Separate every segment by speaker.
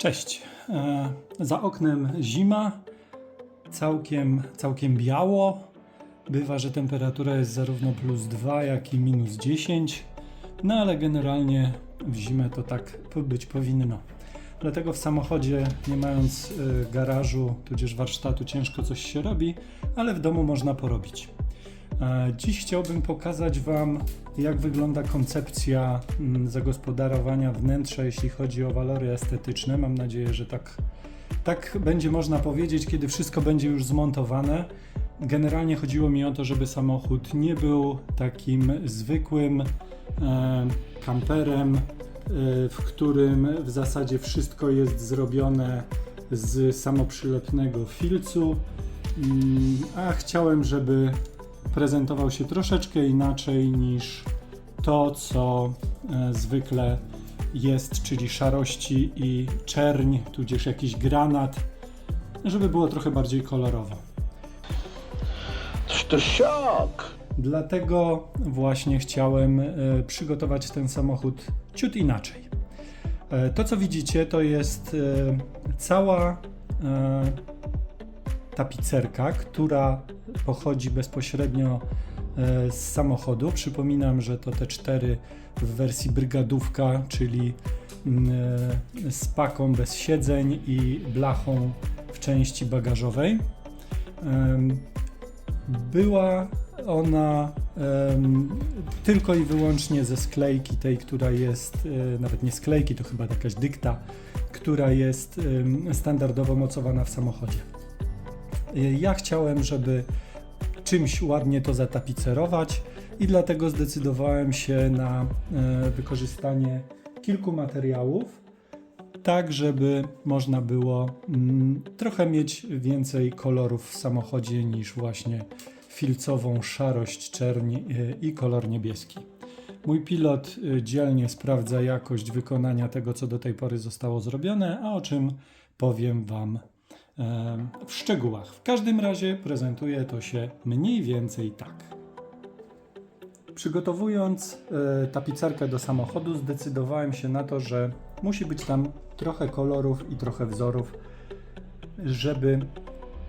Speaker 1: Cześć. E, za oknem zima, całkiem, całkiem biało. Bywa, że temperatura jest zarówno plus 2, jak i minus 10. No ale generalnie w zimę to tak być powinno. Dlatego w samochodzie, nie mając e, garażu, tudzież warsztatu, ciężko coś się robi, ale w domu można porobić. E, Dziś chciałbym pokazać Wam, jak wygląda koncepcja mm, zagospodarowania wnętrza, jeśli chodzi o walory estetyczne. Mam nadzieję, że tak, tak będzie można powiedzieć, kiedy wszystko będzie już zmontowane. Generalnie chodziło mi o to, żeby samochód nie był takim zwykłym e, kamperem, e, w którym w zasadzie wszystko jest zrobione z samoprzylepnego filcu, Mm, a chciałem, żeby prezentował się troszeczkę inaczej niż to, co e, zwykle jest, czyli szarości i czerń, tudzież jakiś granat, żeby było trochę bardziej kolorowo.
Speaker 2: To szok!
Speaker 1: Dlatego właśnie chciałem e, przygotować ten samochód ciut inaczej. E, To, co widzicie, to jest cała tapicerka, która pochodzi bezpośrednio e, z samochodu. Przypominam, że to te cztery w wersji brygadówka, czyli mm, e, z paką bez siedzeń i blachą w części bagażowej. Była ona tylko i wyłącznie ze sklejki, tej, która jest, e, nawet nie sklejki, to chyba jakaś dykta, która jest standardowo mocowana w samochodzie. E, Ja chciałem, żeby czymś ładnie to zatapicerować i dlatego zdecydowałem się na e, wykorzystanie kilku materiałów, tak żeby można było mm, trochę mieć więcej kolorów w samochodzie niż właśnie filcową szarość, czerń e, i kolor niebieski. Mój pilot e, dzielnie sprawdza jakość wykonania tego, co do tej pory zostało zrobione, a o czym powiem Wam w szczegółach. W każdym razie prezentuje to się mniej więcej tak. Przygotowując e, tapicerkę do samochodu, zdecydowałem się na to, że musi być tam trochę kolorów i trochę wzorów, żeby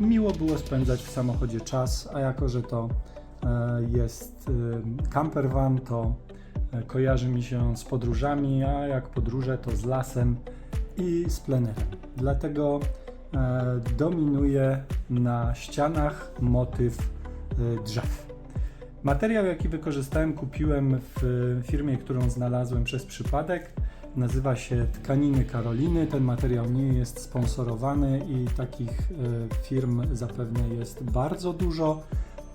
Speaker 1: miło było spędzać w samochodzie czas, a jako, że to e, jest e, camper van, to kojarzy mi się z podróżami, a jak podróże to z lasem i z plenerem. Dlatego dominuje na ścianach motyw e, drzew. Materiał, jaki wykorzystałem, kupiłem w firmie, którą znalazłem przez przypadek. Nazywa się Tkaniny Karoliny. Ten materiał nie jest sponsorowany i takich e, firm zapewne jest bardzo dużo.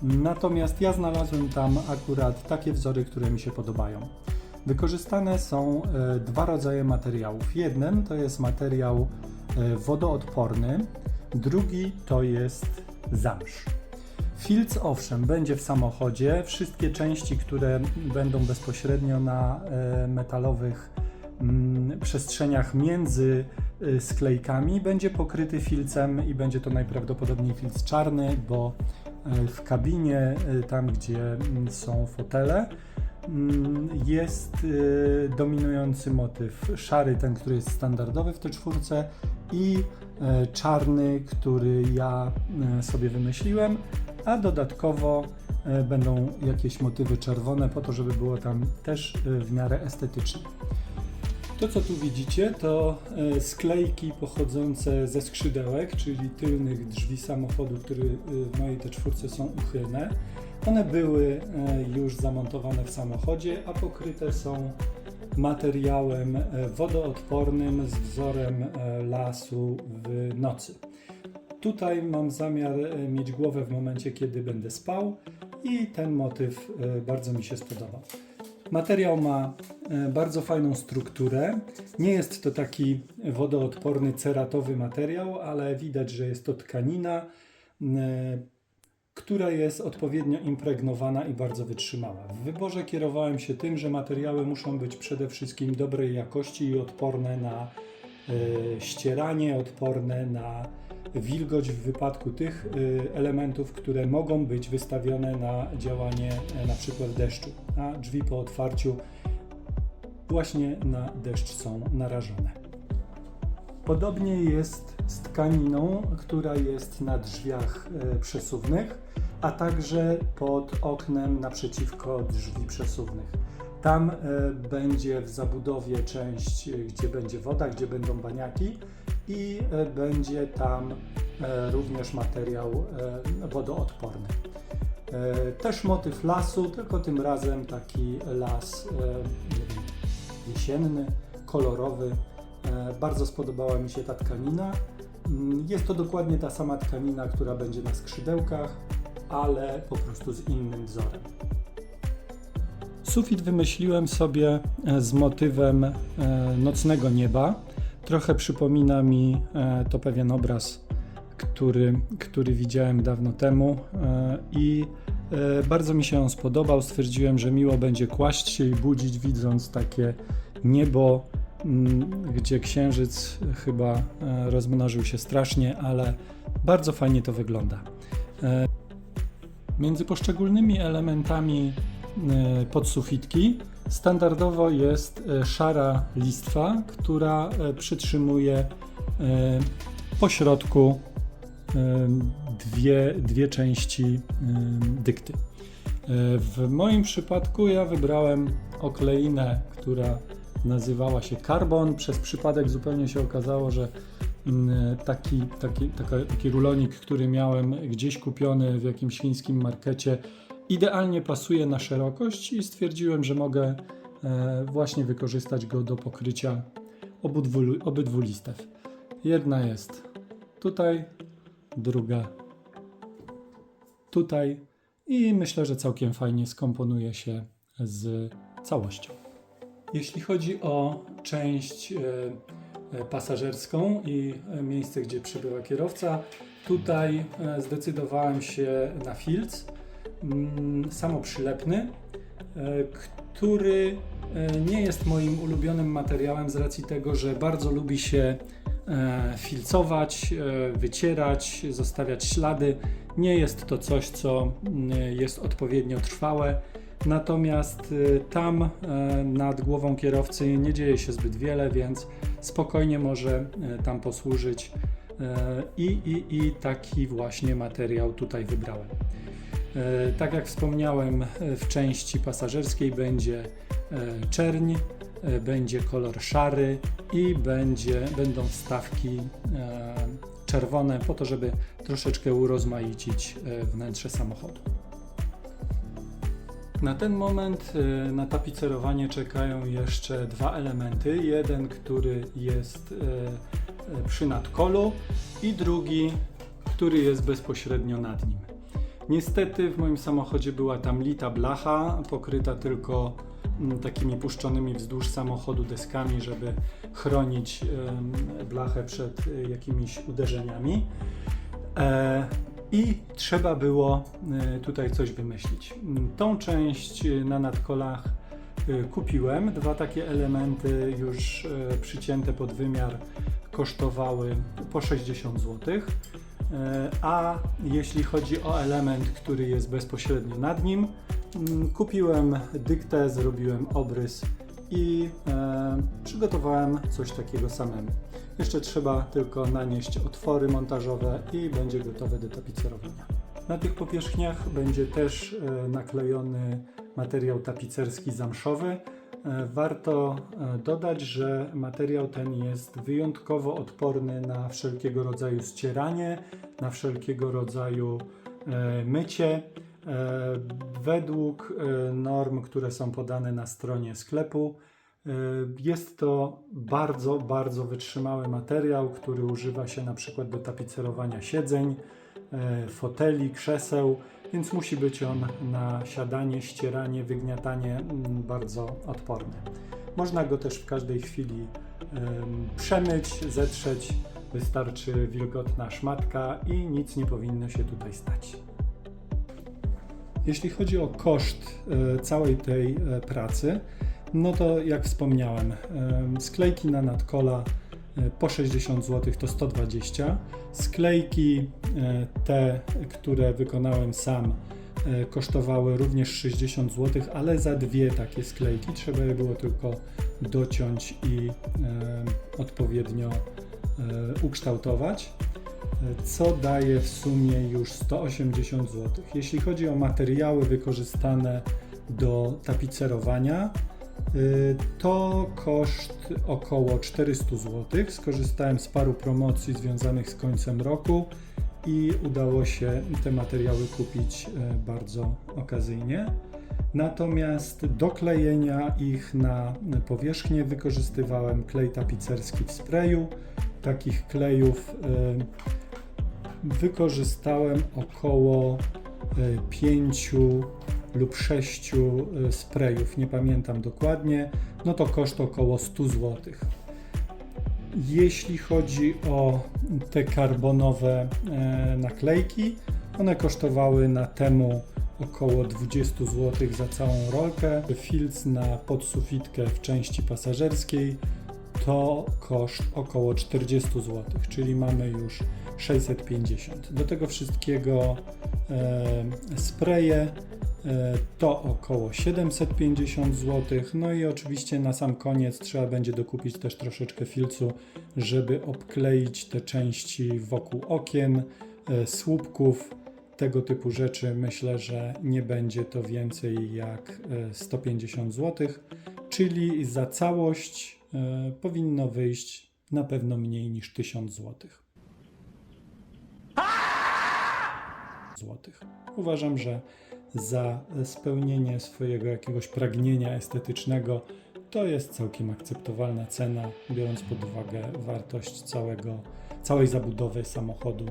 Speaker 1: Natomiast ja znalazłem tam akurat takie wzory, które mi się podobają. Wykorzystane są e, dwa rodzaje materiałów. Jeden to jest materiał e, wodoodporny, drugi to jest zamsz. Filc owszem będzie w samochodzie. Wszystkie części, które będą bezpośrednio na e, metalowych mm, przestrzeniach między e, sklejkami, będzie pokryty filcem i będzie to najprawdopodobniej filc czarny, bo e, w kabinie, e, tam gdzie mm, są fotele, jest e, dominujący motyw szary, ten, który jest standardowy w T4 i e, czarny, który ja e, sobie wymyśliłem, a dodatkowo e, będą jakieś motywy czerwone po to, żeby było tam też w miarę estetycznie. To, co tu widzicie, to sklejki pochodzące ze skrzydełek, czyli tylnych drzwi samochodu, które w mojej T4 są uchylne. One były e, już zamontowane w samochodzie, a pokryte są materiałem e, wodoodpornym z wzorem e, lasu w nocy. Tutaj mam zamiar mieć głowę w momencie, kiedy będę spał i ten motyw bardzo mi się spodobał. Materiał ma bardzo fajną strukturę. Nie jest to taki wodoodporny, ceratowy materiał, ale widać, że jest to tkanina, która jest odpowiednio impregnowana i bardzo wytrzymała. W wyborze kierowałem się tym, że materiały muszą być przede wszystkim dobrej jakości i odporne na e, ścieranie, odporne na wilgoć w wypadku tych e, elementów, które mogą być wystawione na działanie e, na przykład deszczu, a drzwi po otwarciu właśnie na deszcz są narażone. Podobnie jest z tkaniną, która jest na drzwiach e, przesuwnych, a także pod oknem naprzeciwko drzwi przesuwnych. Tam e, będzie w zabudowie część, e, gdzie będzie woda, gdzie będą baniaki i będzie tam również materiał wodoodporny. Też motyw lasu, tylko tym razem taki las jesienny, kolorowy. E, Bardzo spodobała mi się ta tkanina. Mm, Jest to dokładnie ta sama tkanina, która będzie na skrzydełkach, ale po prostu z innym wzorem. Sufit wymyśliłem sobie e, z motywem e, nocnego nieba. Trochę przypomina mi to pewien obraz, który, który widziałem dawno temu i bardzo mi się on spodobał. Stwierdziłem, że miło będzie kłaść się i budzić, widząc takie niebo, gdzie księżyc chyba e, rozmnożył się strasznie, ale bardzo fajnie to wygląda. E, Między poszczególnymi elementami e, podsufitki standardowo jest szara listwa, która przytrzymuje po środku dwie, dwie części dykty. W moim przypadku ja wybrałem okleinę, która nazywała się Carbon. Przez przypadek zupełnie się okazało, że mm, taki, taki, taki rulonik, który miałem gdzieś kupiony w jakimś chińskim markecie, idealnie pasuje na szerokość i stwierdziłem, że mogę e, właśnie wykorzystać go do pokrycia obydwu, obydwu listew. Jedna jest tutaj, druga tutaj i myślę, że całkiem fajnie skomponuje się z całością. Jeśli chodzi o część e, e, pasażerską i e, miejsce, gdzie przebywa kierowca, tutaj zdecydowałem się na filc mm, samoprzylepny, który nie jest moim ulubionym materiałem z racji tego, że bardzo lubi się filcować, wycierać, zostawiać ślady. Nie jest to coś, co mm, jest odpowiednio trwałe. Natomiast y, tam e, nad głową kierowcy nie dzieje się zbyt wiele, więc spokojnie może e, tam posłużyć. E, I, i, I taki właśnie materiał tutaj wybrałem. Tak jak wspomniałem, w części pasażerskiej będzie czerń, będzie kolor szary i będzie, będą wstawki czerwone po to, żeby troszeczkę urozmaicić wnętrze samochodu. Na ten moment e, na tapicerowanie czekają jeszcze dwa elementy. Jeden, który jest e, e, przy nadkolu i drugi, który jest bezpośrednio nad nim. Niestety w moim samochodzie była tam lita blacha, pokryta tylko mm, takimi puszczonymi wzdłuż samochodu deskami, żeby chronić blachę przed e, jakimiś uderzeniami. I trzeba było e, tutaj coś wymyślić. Mm, Tą część e, na nadkolach e, kupiłem. Dwa takie elementy już przycięte pod wymiar kosztowały po 60 zł. A jeśli chodzi o element, który jest bezpośrednio nad nim, mm, kupiłem dyktę, zrobiłem obrys i przygotowałem coś takiego samemu. Jeszcze trzeba tylko nanieść otwory montażowe i będzie gotowe do tapicerowania. Na tych powierzchniach będzie też e, naklejony materiał tapicerski zamszowy. E, Warto e, dodać, że materiał ten jest wyjątkowo odporny na wszelkiego rodzaju ścieranie, na wszelkiego rodzaju mycie. Według norm, które są podane na stronie sklepu, jest to bardzo, bardzo wytrzymały materiał, który używa się na przykład do tapicerowania siedzeń, e, foteli, krzeseł, więc musi być on na siadanie, ścieranie, wygniatanie mm, bardzo odporny. Można go też w każdej chwili em, przemyć, zetrzeć. Wystarczy wilgotna szmatka i nic nie powinno się tutaj stać. Jeśli chodzi o koszt e, całej tej e, pracy, no to jak wspomniałem, em, sklejki na nadkola e, po 60 zł to 120. Sklejki e, te, które wykonałem sam, e, kosztowały również 60 zł, ale za dwie takie sklejki trzeba je było tylko dociąć i odpowiednio ukształtować, co daje w sumie już 180 zł. Jeśli chodzi o materiały wykorzystane do tapicerowania, to koszt około 400 zł. Skorzystałem z paru promocji związanych z końcem roku i udało się te materiały kupić e, bardzo okazyjnie. Natomiast do klejenia ich na powierzchnię wykorzystywałem klej tapicerski w sprayu. Takich klejów e, wykorzystałem około 5 lub 6 sprayów, nie pamiętam dokładnie. No to koszt około 100 zł. Jeśli chodzi o te karbonowe e, naklejki, one kosztowały na temu około 20 zł za całą rolkę. Filc na podsufitkę w części pasażerskiej to koszt około 40 zł, czyli mamy już 650. Do tego wszystkiego e, spreje to około 750 zł. No i oczywiście na sam koniec trzeba będzie dokupić też troszeczkę filcu, żeby obkleić te części wokół okien, e, słupków, tego typu rzeczy. Myślę, że nie będzie to więcej jak e, 150 zł, czyli za całość e, powinno wyjść na pewno mniej niż 1000 zł. złotych. Uważam, że za spełnienie swojego jakiegoś pragnienia estetycznego to jest całkiem akceptowalna cena, biorąc pod uwagę wartość całego, całej zabudowy samochodu,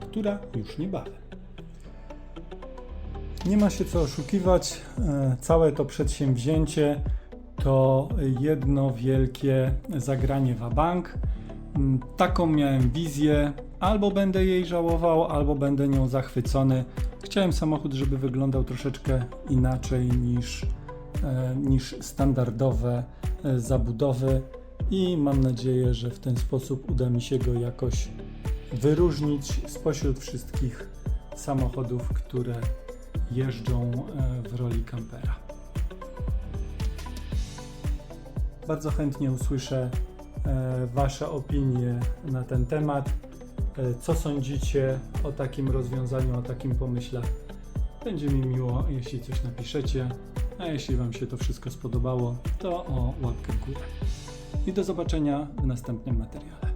Speaker 1: która już niebawem. Nie ma się co oszukiwać, e, całe to przedsięwzięcie to jedno wielkie zagranie w bank. Mm, Taką miałem wizję. Albo będę jej żałował, albo będę nią zachwycony. Chciałem samochód, żeby wyglądał troszeczkę inaczej niż, e, niż standardowe e, zabudowy i mam nadzieję, że w ten sposób uda mi się go jakoś wyróżnić spośród wszystkich samochodów, które jeżdżą e, w roli kampera. Bardzo chętnie usłyszę Wasze opinie na ten temat. E, Co sądzicie o takim rozwiązaniu, o takim pomyśle? Będzie mi miło, jeśli coś napiszecie. A jeśli Wam się to wszystko spodobało, to o łapkę w górę. I do zobaczenia w następnym materiale.